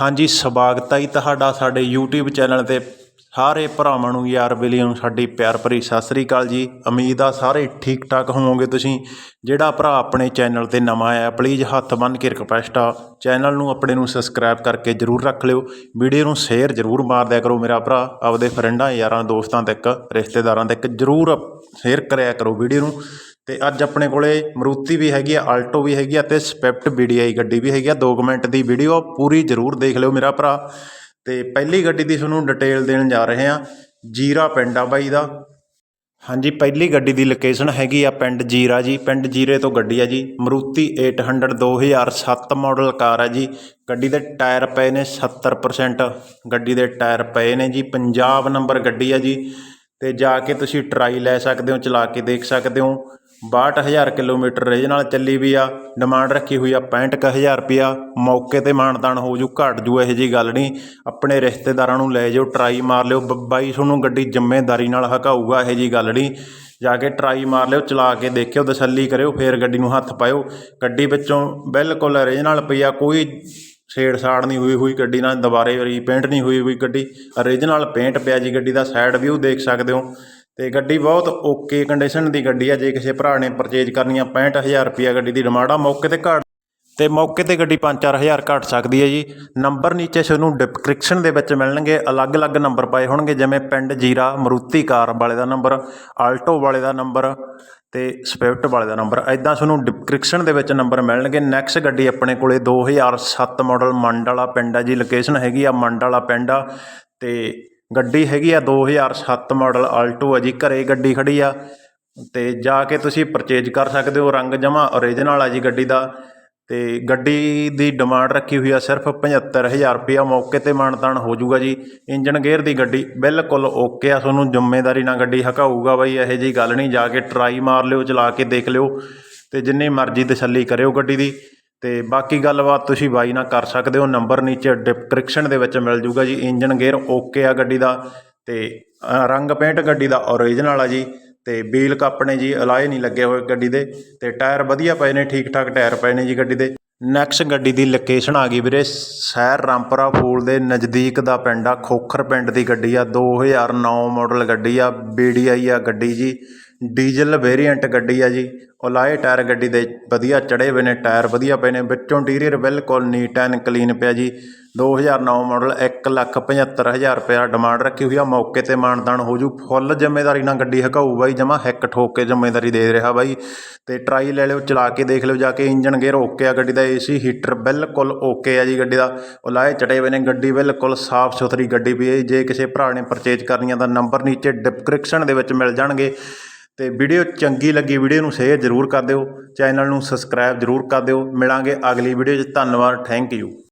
ਹਾਂਜੀ, ਸਵਾਗਤ ਹੈ ਜੀ ਤੁਹਾਡਾ, ਸਾਡੇ YouTube ਚੈਨਲ ਤੇ। ਸਾਰੇ ਭਰਾਵਾਂ ਨੂੰ ਯਾਰ ਬੇਲੀਆਂ ਨੂੰ ਸਾਡੀ ਪਿਆਰ ਭਰੀ ਸਤਿ ਸ੍ਰੀ ਅਕਾਲ ਜੀ। ਉਮੀਦ ਆ ਸਾਰੇ ਠੀਕ ਠਾਕ ਹੋਵੋਗੇ ਤੁਸੀਂ। ਜਿਹੜਾ ਭਰਾ ਆਪਣੇ ਚੈਨਲ ਤੇ ਨਵਾਂ ਆਇਆ ਪਲੀਜ਼ ਹੱਥ ਬੰਨ੍ਹ ਕੇ ਰਿਕਵੈਸਟ ਆ। ਚੈਨਲ ਨੂੰ ਆਪਣੇ ਨੂੰ ਸਬਸਕ੍ਰਾਈਬ ਕਰਕੇ ਜਰੂਰ ਰੱਖ ਲਿਓ। ਵੀਡੀਓ ਨੂੰ ਸ਼ੇਅਰ ਜਰੂਰ ਮਾਰ ਦਿਆ ਕਰੋ ਮੇਰਾ ਭਰਾ। ਆਪਦੇ ਫਰੈਂਡਾਂ ਯਾਰਾਂ, ਦੋਸਤਾਂ ਤੱਕ, ਰਿਸ਼ਤੇਦਾਰਾਂ ਤੱਕ ਜਰੂਰ ਸ਼ੇਅਰ ਕਰਿਆ ਕਰੋ ਵੀਡੀਓ ਨੂੰ। ਅਤੇ ਅੱਜ ਆਪਣੇ ਕੋਲ ਮਰੂਤੀ ਵੀ ਹੈਗੀ ਆ, ਆਲਟੋ ਵੀ ਹੈਗੀ ਆ ਤੇ ਸਵਿਫਟ ਆਈ ਗੱਡੀ ਵੀ ਹੈਗੀ ਆ। ਦੋ ਕੁ ਮਿੰਟ ਦੀ ਵੀਡੀਓ ਪੂਰੀ ਜ਼ਰੂਰ ਦੇਖ ਲਿਓ ਮੇਰਾ ਭਰਾ। ਅਤੇ ਪਹਿਲੀ ਗੱਡੀ ਦੀ ਤੁਹਾਨੂੰ ਡਿਟੇਲ ਦੇਣ ਜਾ ਰਹੇ ਹਾਂ, ਜੀਰਾ ਪਿੰਡ ਆ ਬਾਈ ਦਾ। ਹਾਂਜੀ, ਪਹਿਲੀ ਗੱਡੀ ਦੀ ਲੋਕੇਸ਼ਨ ਹੈਗੀ ਆ ਪਿੰਡ ਜੀਰਾ ਜੀ। ਪਿੰਡ ਜੀਰੇ ਤੋਂ ਗੱਡੀ ਆ ਜੀ। ਮਰੂਤੀ 800 2007 ਮਾਡਲ ਕਾਰ ਆ ਜੀ। ਗੱਡੀ ਦੇ ਟਾਇਰ ਪਏ ਨੇ 70% ਗੱਡੀ ਦੇ ਟਾਇਰ ਪਏ ਨੇ ਜੀ। ਪੰਜਾਬ ਨੰਬਰ ਗੱਡੀ ਆ ਜੀ। ਤੇ ਜਾ ਕੇ ਤੁਸੀਂ ਟਰਾਈ ਲੈ ਸਕਦੇ ਹੋ, ਚਲਾ ਕੇ ਦੇਖ ਸਕਦੇ ਹੋ। ਬਾਹਠ ਹਜ਼ਾਰ ਕਿਲੋਮੀਟਰ ਰੇਂਜ ਨਾਲ ਚੱਲੀ ਵੀ ਆ। ਡਿਮਾਂਡ ਰੱਖੀ ਹੋਈ ਆ 65000 ਰੁਪਿਆ ਮੌਕੇ ਤੇ ਮਾਨਤਾਨ ਹੋ ਜੂ, ਘਟ ਜੂ ਇਹੋ ਜੀ ਗੱਲ ਨਹੀਂ। ਆਪਣੇ ਰਿਸ਼ਤੇਦਾਰਾਂ ਨੂੰ ਲੈ ਜਾਓ ਟਰਾਈ ਮਾਰ ਲਿਓ। ਬ- ਬਾਈ ਤੁਹਾਨੂੰ ਗੱਡੀ ਜ਼ਿੰਮੇਦਾਰੀ ਨਾਲ ਹਕਾਊਗਾ ਇਹੋ ਜੀ ਗੱਲ ਨਹੀਂ। ਜਾ ਕੇ ਟਰਾਈ ਮਾਰ ਲਿਓ, ਚਲਾ ਕੇ ਦੇਖਿਓ, ਤਸੱਲੀ ਕਰਿਓ, ਫੇਰ ਗੱਡੀ ਨੂੰ ਹੱਥ ਪਾਇਓ। ਗੱਡੀ ਵਿੱਚੋਂ ਬਿਲਕੁਲ ਓਰੀਜਨਲ ਪਈ ਆ, ਕੋਈ ਛੇੜ ਸਾੜ ਨਹੀਂ ਹੋਈ ਹੋਈ ਗੱਡੀ ਨਾਲ, ਦੁਬਾਰੇ ਰੀਪੇਂਟ ਨਹੀਂ ਹੋਈ ਹੋਈ ਗੱਡੀ। ਓਰੀਜਨਲ ਪੇਂਟ ਪਿਆ ਜੀ ਗੱਡੀ ਦਾ ਸਾਈਡ ਵਿਊ ਦੇਖ ਸਕਦੇ ਹੋ। ਅਤੇ ਗੱਡੀ ਬਹੁਤ ਓਕੇ ਕੰਡੀਸ਼ਨ ਦੀ ਗੱਡੀ ਆ, ਜੇ ਕਿਸੇ ਭਰਾ ਨੇ ਪਰਚੇਜ ਕਰਨੀ ਆ 65000 ਰੁਪਿਆ ਗੱਡੀ ਦੀ ਡਿਮਾਂਡ ਆ, ਮੌਕੇ ਤੇ ਘੱਟ, ਤੇ ਮੌਕੇ ਤੇ ਗੱਡੀ 5-4000 ਘੱਟ ਸਕਦੀ ਹੈ ਜੀ। ਨੰਬਰ ਨੀਚੇ ਤੁਹਾਨੂੰ ਡਿਸਕ੍ਰਿਪਸ਼ਨ ਦੇ ਵਿੱਚ ਮਿਲਣਗੇ, ਅਲੱਗ-ਅਲੱਗ ਨੰਬਰ ਪਾਏ ਹੋਣਗੇ, ਜਿਵੇਂ ਪਿੰਡ ਜੀਰਾ, ਮਰੂਤੀ ਕਾਰ ਵਾਲੇ ਦਾ ਨੰਬਰ ਆਲਟੋ ਵਾਲੇ ਦਾ ਨੰਬਰ ਤੇ ਸਵਿਫਟ ਵਾਲੇ ਦਾ ਨੰਬਰ ਐਦਾਂ ਤੁਹਾਨੂੰ ਡਿਸਕ੍ਰਿਪਸ਼ਨ ਦੇ ਵਿੱਚ ਨੰਬਰ ਮਿਲਣਗੇ। ਨੈਕਸਟ ਗੱਡੀ ਆਪਣੇ ਕੋਲੇ 2007 ਮਾਡਲ ਮੰਡ ਵਾਲਾ ਪਿੰਡ ਆ ਜੀ ਲੋਕੇਸ਼ਨ ਹੈਗੀ ਆ ਮੰਡ ਵਾਲਾ ਪਿੰਡ ਆ, ਤੇ ਗੱਡੀ ਹੈਗੀ ਆ 2007 ਮਾਡਲ ਆਲਟੋ ਆ ਜੀ, ਘਰੇ ਗੱਡੀ ਖੜੀ ਆ। ਤੇ ਜਾ ਕੇ ਤੁਸੀਂ ਪਰਚੇਜ ਕਰ ਸਕਦੇ ਹੋ ਰੰਗ ਜਮਾ ਓਰੀਜਨਲ ਆ ਜੀ ਗੱਡੀ ਦਾ। ਤੇ ਗੱਡੀ ਦੀ ਡਿਮਾਂਡ ਰੱਖੀ ਹੋਈ ਆ ਸਿਰਫ 75000 ਰੁਪਇਆ ਮੌਕੇ ਤੇ ਮਾਨਤਾਨ ਹੋ ਜਾਊਗਾ ਜੀ। ਇੰਜਨ ਗੇਅਰ ਦੀ ਗੱਡੀ ਬਿਲਕੁਲ ਓਕੇ ਆ, ਤੁਹਾਨੂੰ ਜ਼ਿੰਮੇਦਾਰੀ ਨਾਲ ਗੱਡੀ ਹਕਾਊਗਾ ਬਾਈ, ਇਹੋ ਜੀ ਗੱਲ ਨਹੀਂ, ਜਾ ਕੇ ਟਰਾਈ ਮਾਰ ਲਿਓ, ਚਲਾ ਕੇ ਦੇਖ ਲਿਓ ਤੇ ਜਿੰਨੀ ਮਰਜ਼ੀ ਤਸੱਲੀ ਕਰਿਓ ਗੱਡੀ ਦੀ। ਅਤੇ ਬਾਕੀ ਗੱਲਬਾਤ ਤੁਸੀਂ ਬਾਈ ਨਾਲ ਕਰ ਸਕਦੇ ਹੋ। ਨੰਬਰ ਨੀਚੇ ਡਿਸਕ੍ਰਿਪਸ਼ਨ ਦੇ ਵਿੱਚ ਮਿਲ ਜੂਗਾ ਜੀ। ਇੰਜਨ ਗੇਅਰ ਓਕੇ ਆ ਗੱਡੀ ਦਾ ਅਤੇ ਰੰਗ ਪੇਂਟ ਗੱਡੀ ਦਾ ਓਰੀਜਨਲ ਆ ਜੀ। ਅਤੇ ਵੀਲ ਕੱਪ ਨੇ ਜੀ, ਅਲਾਏ ਨਹੀਂ ਲੱਗੇ ਹੋਏ ਗੱਡੀ ਦੇ। ਅਤੇ ਟਾਇਰ ਵਧੀਆ ਪਏ ਨੇ ਠੀਕ ਠਾਕ ਟਾਇਰ ਪਏ ਨੇ ਜੀ ਗੱਡੀ ਦੇ। ਨੈਕਸਟ ਗੱਡੀ ਦੀ ਲੋਕੇਸ਼ਨ ਆ ਗਈ ਵੀਰੇ, ਸ਼ਹਿਰ ਰਾਮਪੁਰਾ ਫੂਲ ਦੇ ਨਜ਼ਦੀਕ ਦਾ ਪਿੰਡ ਆ। ਖੋਖਰ ਪਿੰਡ ਦੀ ਗੱਡੀ ਆ। 2009 ਮਾਡਲ ਗੱਡੀ ਆ। BDI ਆ ਗੱਡੀ ਜੀ। ਡੀਜ਼ਲ ਵੇਰੀਐਂਟ ਗੱਡੀ ਆ ਜੀ। ਓਲਾਏ ਟਾਇਰ ਗੱਡੀ ਦੇ, ਵਧੀਆ ਚੜੇ ਹੋਏ ਨੇ, ਟਾਇਰ ਵਧੀਆ ਪਏ ਨੇ। ਵਿੱਚੋਂ ਇੰਟੀਰੀਅਰ ਬਿਲਕੁਲ ਨੀਟ ਐਂਡ ਕਲੀਨ ਪਿਆ ਜੀ। 2009 ਮਾਡਲ 175000 ਰੁਪਇਆ ਡਿਮਾਂਡ ਰੱਖੀ ਹੋਈ ਆ। ਮੌਕੇ ਤੇ ਮਾਨਦਾਨ ਹੋ ਜੂ। ਫੁੱਲ ਜ਼ਿੰਮੇਦਾਰੀ ਨਾਲ ਗੱਡੀ ਹਕਾਊ ਬਾਈ, ਜਮਾ ਹਿੱਕ ਠੋਕ ਕੇ ਜ਼ਿੰਮੇਵਾਰੀ ਦੇ ਰਿਹਾ ਬਾਈ। ਤੇ ਟਰਾਈ ਲੈ ਲਿਓ, ਚਲਾ ਕੇ ਦੇਖ ਲਿਓ, ਜਾ ਕੇ ਇੰਜਨ ਗੇਅਰ ਓਕੇ ਆ ਗੱਡੀ ਦਾ। ਏਸੀ, ਹੀਟਰ ਬਿਲਕੁਲ ਓਕੇ ਆ ਜੀ ਗੱਡੀ ਦਾ। ਉਹ ਲਾਏ ਚੜੇ ਹੋਏ ਨੇ, ਗੱਡੀ ਬਿਲਕੁਲ ਸਾਫ਼ ਸੁਥਰੀ ਗੱਡੀ ਵੀ ਹੈ। ਜੇ ਕਿਸੇ ਭਰਾ ਨੇ ਪਰਚੇਜ ਕਰਨੀ ਆ ਤਾਂ ਨੰਬਰ ਨੀਚੇ ਡਿਸਕ੍ਰਿਪਸ਼ਨ ਦੇ ਵਿੱਚ ਮਿਲ ਜਾਣਗੇ। ਅਤੇ ਵੀਡੀਓ ਚੰਗੀ ਲੱਗੀ, ਵੀਡੀਓ ਨੂੰ ਸ਼ੇਅਰ ਜ਼ਰੂਰ ਕਰ ਦਿਓ ਚੈਨਲ ਨੂੰ ਸਬਸਕ੍ਰਾਈਬ ਜ਼ਰੂਰ ਕਰ ਦਿਓ। ਮਿਲਾਂਗੇ ਅਗਲੀ ਵੀਡੀਓ 'ਚ। ਧੰਨਵਾਦ ਥੈਂਕ ਯੂ